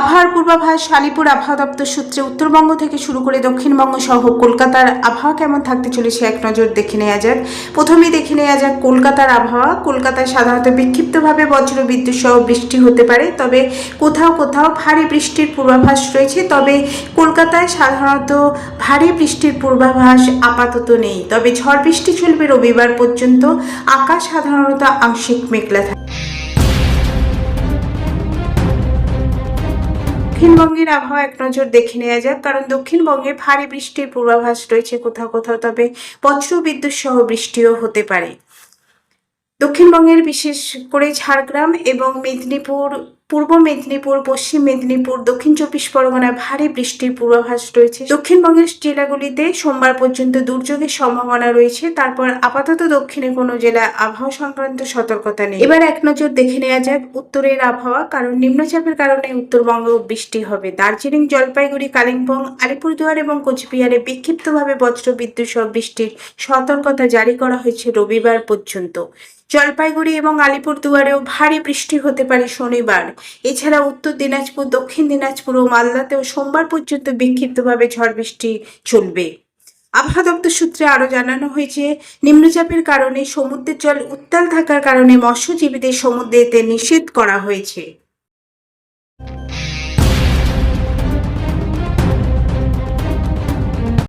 আবহাওয়ার পূর্বাভাস আলিপুর আবহাওয়া দপ্তর সূত্রে উত্তরবঙ্গ থেকে শুরু করে দক্ষিণবঙ্গ সহ কলকাতার আবহাওয়া কেমন থাকতে চলেছে এক নজর দেখে নেওয়া যাক। প্রথমেই দেখে নেওয়া যাক কলকাতার আবহাওয়া। কলকাতায় সাধারণত বিক্ষিপ্তভাবে বজ্র বিদ্যুৎ সহ বৃষ্টি হতে পারে, তবে কোথাও কোথাও ভারী বৃষ্টির পূর্বাভাস রয়েছে। তবে কলকাতায় সাধারণত ভারী বৃষ্টির পূর্বাভাস আপাতত নেই। তবে ঝড় বৃষ্টি চলবে রবিবার পর্যন্ত। আকাশ সাধারণত আংশিক মেঘলা থাকে। দক্ষিণবঙ্গের আবহাওয়া এক নজর দেখে নেওয়া যাক, কারণ দক্ষিণবঙ্গে ভারী বৃষ্টির পূর্বাভাস রয়েছে কোথাও কোথাও, তবে বজ্রবিদ্যুৎ সহ বৃষ্টিও হতে পারে। দক্ষিণবঙ্গের বিশেষ করে ঝাড়গ্রাম এবং মেদিনীপুর পূর্ব মেদিনীপুর, পশ্চিম মেদিনীপুর, দক্ষিণ চব্বিশ পরগনায় ভারী বৃষ্টির পূর্বাভাস রয়েছে। দক্ষিণবঙ্গের জেলাগুলিতে সোমবার পর্যন্ত দুর্যোগের সম্ভাবনা রয়েছে। তারপর আপাতত দক্ষিণে কোনো জেলায় আবহাওয়া সংক্রান্ত সতর্কতা নেই। এবার এক নজর দেখে নেওয়া যাক উত্তরের আবহাওয়া, কারণ নিম্নচাপের কারণে উত্তরবঙ্গেও বৃষ্টি হবে। দার্জিলিং, জলপাইগুড়ি, কালিম্পং, আলিপুরদুয়ার এবং কোচবিহারে বিক্ষিপ্তভাবে বজ্র বিদ্যুৎ সহ বৃষ্টির সতর্কতা জারি করা হয়েছে রবিবার পর্যন্ত। জলপাইগুড়ি এবং আলিপুরদুয়ারেও ভারী বৃষ্টি হতে পারে শনিবার। এছাড়া উত্তর দিনাজপুর, দক্ষিণ দিনাজপুর ও মালদাতেও সোমবার পর্যন্ত বিক্ষিপ্তভাবে ঝড় বৃষ্টি চলবে। আবহাওয়া দপ্তর সূত্রে আরও জানানো হয়েছে, নিম্নচাপের কারণে সমুদ্রের জল উত্তাল থাকার কারণে মৎস্যজীবীদের সমুদ্রে এতে নিষেধ করা হয়েছে।